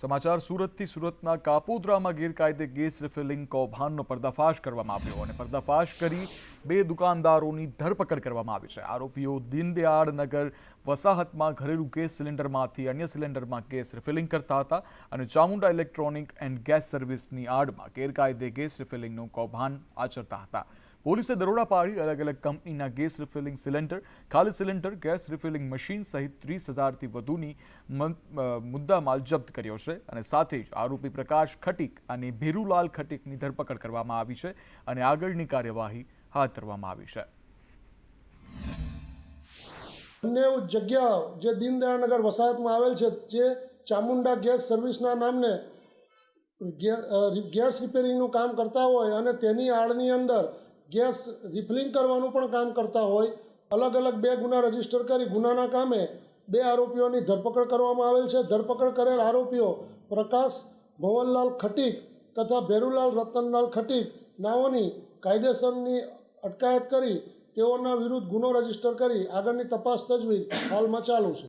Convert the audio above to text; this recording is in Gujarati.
સમાચાર સુરતથી સુરતના કાપોદ્રામાં ગેરકાયદે ગેસ રિફિલિંગ કૌભાંડનો પર્દાફાશ કરવામાં આવ્યો અને પર્દાફાશ કરી બે દુકાનદારોની ધરપકડ કરવામાં આવી છે. આરોપીઓ દીનદયાળ નગર વસાહતમાં ઘરેલું ગેસ સિલિન્ડરમાંથી અન્ય સિલિન્ડરમાં ગેસ રિફિલિંગ કરતા હતા અને ચામુંડા ઇલેક્ટ્રોનિક એન્ડ ગેસ સર્વિસની આડમાં ગેરકાયદે ગેસ રિફિલિંગનું કૌભાંડ આચરતા હતા. પોલીસે દરોડા પાડી અલગ અલગ કંપનીના ગેસ રિફિલિંગ સિલિન્ડર, ખાલી સિલિન્ડર, ગેસ રિફિલિંગ મશીન સહિત ત્રીસ હજારથી વધુની મુદ્દામાલ જપ્ત કર્યો છે અને સાથે જ આરોપી પ્રકાશ ખટીક અને ભીરુલાલ ખટીકની ધરપકડ કરવામાં આવી છે અને આગળની કાર્યવાહી હાથ ધરવામાં આવી છે. અન્ય જગ્યાઓ જે દીનદયાળનગર વસાહતમાં આવેલ છે, જે ચામુંડા ગેસ સર્વિસના નામને ગેસ રિપેરિંગનું કામ કરતા હોય અને તેની આડની અંદર ગેસ રિફિલિંગ કરવાનું પણ કામ કરતા હોય. અલગ અલગ બે ગુના રજિસ્ટર કરી ગુનાના કામે બે આરોપીઓની ધરપકડ કરવામાં આવેલ છે. ધરપકડ કરેલ આરોપીઓ પ્રકાશ ભવનલાલ ખટીક તથા ભેરુલાલ રતનલાલ ખટીક નાઓની કાયદેસરની અટકાયત કરી તેઓના વિરુદ્ધ ગુનો રજિસ્ટર કરી આગળની તપાસ તજવીજ હાલમાં ચાલુ છે.